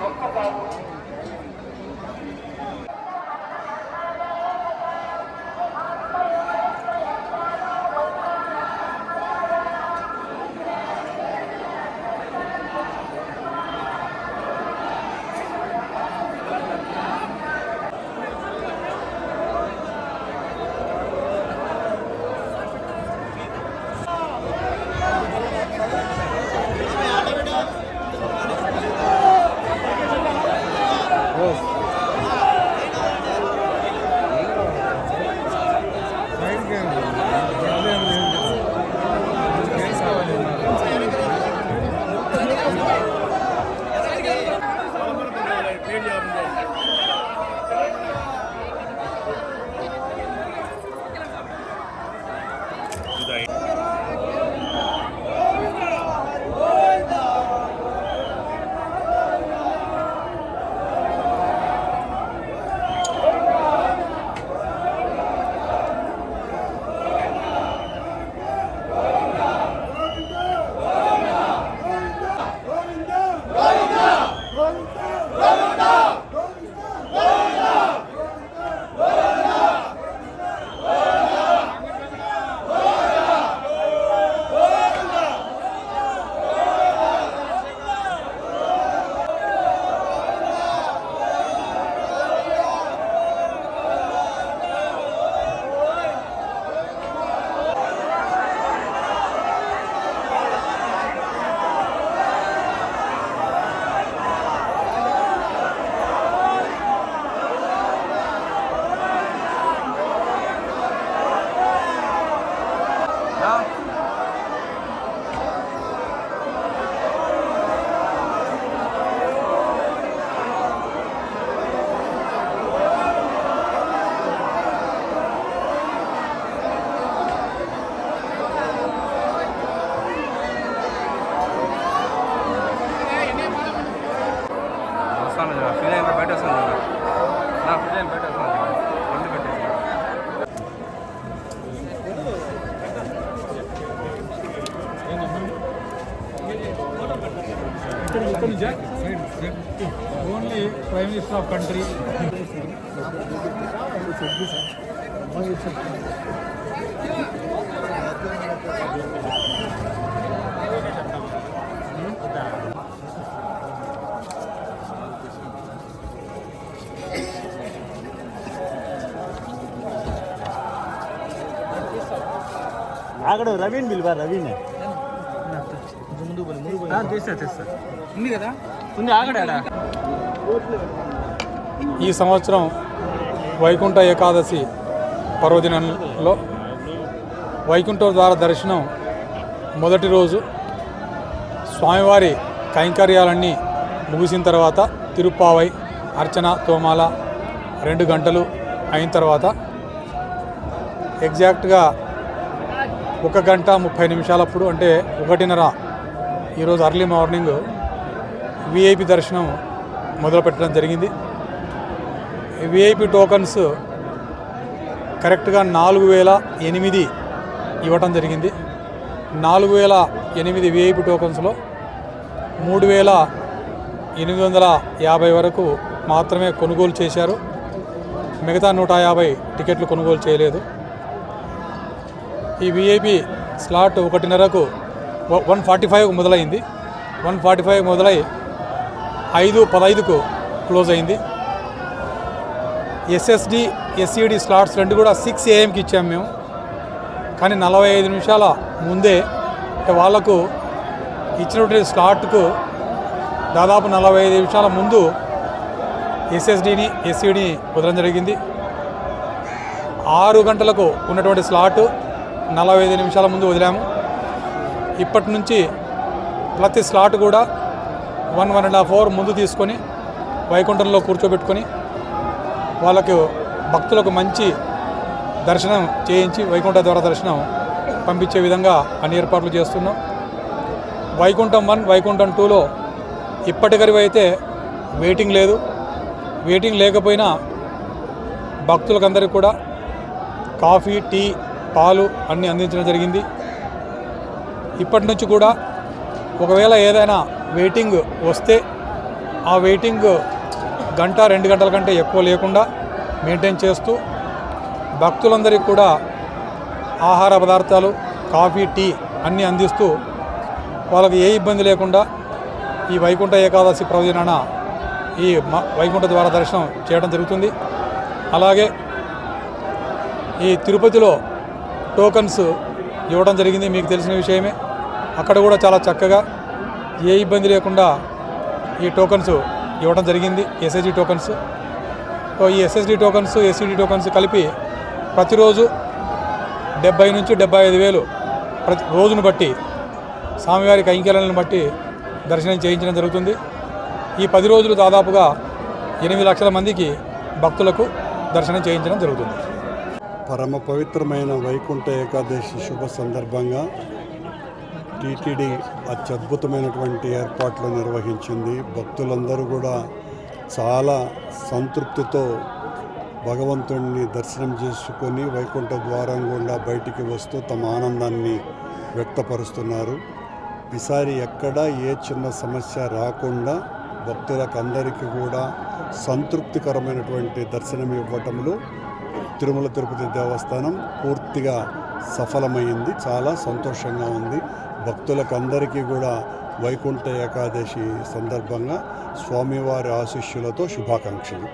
Vamos acabar. వస్తాను కదా. Feel అయినా బయట వస్తాను కదా. నా ఫీల్ అయిన బయట వస్తాను జరా రెండు పెట్టేసి. Only prime minister of country ఆగడు రవీన్ పిలువా రవీన్. తెస్తా తెస్తా ఉంది కదా? ఉంది ఆగడాడా ఈ సంవత్సరం వైకుంఠ ఏకాదశి పర్వదినంలో వైకుంఠ ద్వార దర్శనం మొదటి రోజు స్వామివారి కైంకర్యాలన్నీ ముగిసిన తర్వాత తిరుప్పావై అర్చన తోమాల రెండు గంటలు అయిన తర్వాత ఎగ్జాక్ట్గా ఒక గంట ముప్పై నిమిషాలప్పుడు అంటే ఒకటిన్నర ఈరోజు అర్లీ మార్నింగ్ విఐపి దర్శనం మొదలుపెట్టడం జరిగింది. విఐపి టోకన్స్ కరెక్ట్గా నాలుగు వేల ఎనిమిది ఇవ్వటం జరిగింది. నాలుగు వేల ఎనిమిది విఐపి టోకన్స్లో మూడు వేల ఎనిమిది వందల యాభై వరకు మాత్రమే కొనుగోలు చేశారు. మిగతా నూట యాభై టికెట్లు కొనుగోలు చేయలేదు. ఈ విఐపి స్లాట్ ఒకటిన్నరకు వన్ ఫార్టీ ఫైవ్ మొదలైంది. వన్ ఫార్టీ ఫైవ్ మొదలై ఐదు పదైదుకు క్లోజ్ అయింది. ఎస్ఎస్డి ఎస్ఈడి స్లాట్స్ రెండు కూడా సిక్స్ ఏఎంకి ఇచ్చాము మేము. కానీ నలభై ఐదు నిమిషాల ముందే అంటే వాళ్ళకు ఇచ్చినటువంటి స్లాట్కు దాదాపు నలభై ఐదు నిమిషాల ముందు ఎస్ఎస్డిని ఎస్ఈడిని కుదరడం జరిగింది. ఆరు గంటలకు ఉన్నటువంటి స్లాటు నలభై ఐదు నిమిషాల ముందు వదిలాము. ఇప్పటి నుంచి ప్రతి స్లాట్ కూడా one one and half hour ముందు తీసుకొని వైకుంఠంలో కూర్చోబెట్టుకొని వాళ్ళకు భక్తులకు మంచి దర్శనం చేయించి వైకుంఠ ద్వార దర్శనం పంపించే విధంగా అన్ని ఏర్పాట్లు చేస్తున్నాం. వైకుంఠం వన్ వైకుంఠం టూలో ఇప్పటికరి అయితే వెయిటింగ్ లేదు. వెయిటింగ్ లేకపోయినా భక్తులకందరికీ కూడా కాఫీ టీ పాలు అన్నీ అందించడం జరిగింది. ఇప్పటి నుంచి కూడా ఒకవేళ ఏదైనా వెయిటింగ్ వస్తే ఆ వెయిటింగ్ గంట రెండు గంటల కంటే ఎక్కువ లేకుండా మెయింటైన్ చేస్తూ భక్తులందరికీ కూడా ఆహార పదార్థాలు కాఫీ టీ అన్నీ అందిస్తూ వాళ్ళకి ఏ ఇబ్బంది లేకుండా ఈ వైకుంఠ ఏకాదశి ప్రయోజనాన ఈ మ- వైకుంఠ ద్వార దర్శనం చేయడం జరుగుతుంది. అలాగే ఈ తిరుపతిలో టోకన్స్ ఇవ్వడం జరిగింది మీకు తెలిసిన విషయమే. అక్కడ కూడా చాలా చక్కగా ఏ ఇబ్బంది లేకుండా ఈ టోకన్స్ ఇవ్వడం జరిగింది ఎస్ఎస్డి టోకన్స్. ఈ ఎస్ఎస్డి టోకన్స్ ఎస్సిడి టోకన్స్ కలిపి ప్రతిరోజు డెబ్బై నుంచి డెబ్బై ఐదు వేలు ప్రతి రోజును బట్టి స్వామివారి కైంకర్యాలను బట్టి దర్శనం చేయించడం జరుగుతుంది. ఈ పది రోజులు దాదాపుగా ఎనిమిది లక్షల మందికి భక్తులకు దర్శనం చేయించడం జరుగుతుంది. పరమ పవిత్రమైన వైకుంఠ ఏకాదశి శుభ సందర్భంగా టీటీడీ అత్యద్భుతమైనటువంటి ఏర్పాట్లు నిర్వహించింది. భక్తులందరూ కూడా చాలా సంతృప్తితో భగవంతుడిని దర్శనం చేసుకొని వైకుంఠ ద్వారం గుండా బయటికి వస్తూ తమ ఆనందాన్ని వ్యక్తపరుస్తున్నారు. ఈసారి ఎక్కడ ఏ చిన్న సమస్య రాకుండా భక్తులకు అందరికీ కూడా సంతృప్తికరమైనటువంటి దర్శనం ఇవ్వటంలో తిరుమల తిరుపతి దేవస్థానం పూర్తిగా సఫలమైంది. చాలా సంతోషంగా ఉంది. భక్తులకు అందరికీ కూడా వైకుంఠ ఏకాదశి సందర్భంగా స్వామివారి ఆశిష్యులతో శుభాకాంక్షలు.